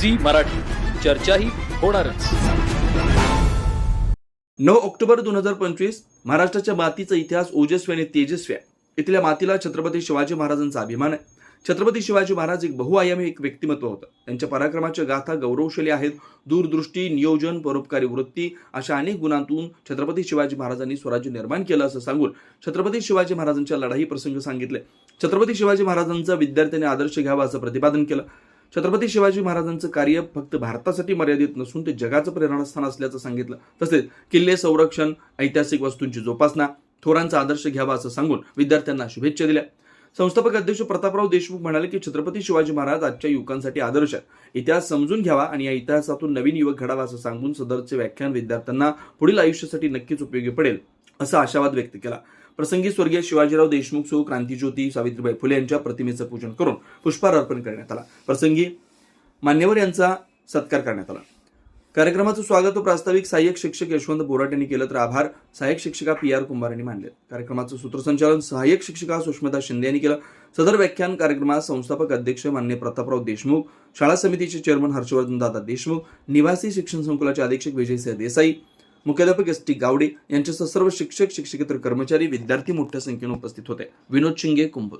Zee Marathi. चर्चाही होणारच. नऊ ऑक्टोबर दोन हजार पंचवीस महाराष्ट्राच्या मातीचा इतिहास ओजस्वी आणि तेजस्वी आहे. इथल्या मातीला छत्रपती शिवाजी महाराजांचा अभिमान आहे. छत्रपती शिवाजी महाराज एक बहुआयामी एक व्यक्तिमत्व होतं. त्यांच्या पराक्रमाच्या गाथा गौरवशाली आहेत. दूरदृष्टी नियोजन परोपकारी वृत्ती अशा अनेक गुणांतून छत्रपती शिवाजी महाराजांनी स्वराज्य निर्माण केलं असं सांगून छत्रपती शिवाजी महाराजांच्या लढाई प्रसंग सांगितले. छत्रपती शिवाजी महाराजांचा विद्यार्थ्यांनी आदर्श घ्यावा असं प्रतिपादन केलं. छत्रपती शिवाजी महाराजांचं कार्य फक्त भारतासाठी मर्यादित नसून ते जगाचं प्रेरणास्थान असल्याचं सांगितलं. तसेच किल्ले संरक्षण ऐतिहासिक वस्तूंची जोपासना थोरांचा आदर्श घ्यावा असं सांगून विद्यार्थ्यांना शुभेच्छा दिल्या. संस्थापक अध्यक्ष प्रतापराव देशमुख म्हणाले की छत्रपती शिवाजी महाराज आजच्या युवकांसाठी आदर्श आहेत. इतिहास समजून घ्यावा आणि या इतिहासातून नवीन युवक घडावा असं सांगून सदरचे व्याख्यान विद्यार्थ्यांना पुढील आयुष्यासाठी नक्कीच उपयोगी पडेल असा आशावाद व्यक्त केला. प्रसंगी स्वर्गीय शिवाजीराव देशमुख सह क्रांतीज्योती सावित्रीबाई फुले यांच्या प्रतिमेचं पूजन करून पुष्पहार अर्पण करण्यात आला. प्रसंगी मान्यवर यांचा सत्कार करण्यात आला. कार्यक्रमाचं स्वागत व प्रास्ताविक सहाय्यक शिक्षक यशवंत बोराट यांनी केलं तर आभार. सहाय्यक शिक्षिका पी आर कुंभार यांनी मानले कार्यक्रमाचं सूत्रसंचालन सहाय्यक शिक्षिका सुष्मिता शिंदे यांनी केलं. सदर व्याख्यान कार्यक्रमात संस्थापक अध्यक्ष मान्य प्रतापराव देशमुख शाळा समितीचे चेअरमन हर्षवर्धन दादा देशमुख निवासी शिक्षण संकुलाचे अधीक्षक विजयसिंह देसाई मुख्याध्यापक एस टी गावडे यांच्यासह सर्व शिक्षक शिक्षकेतर कर्मचारी विद्यार्थी मोठ्या संख्येने उपस्थित होते. विनोद शिंगे कुंभ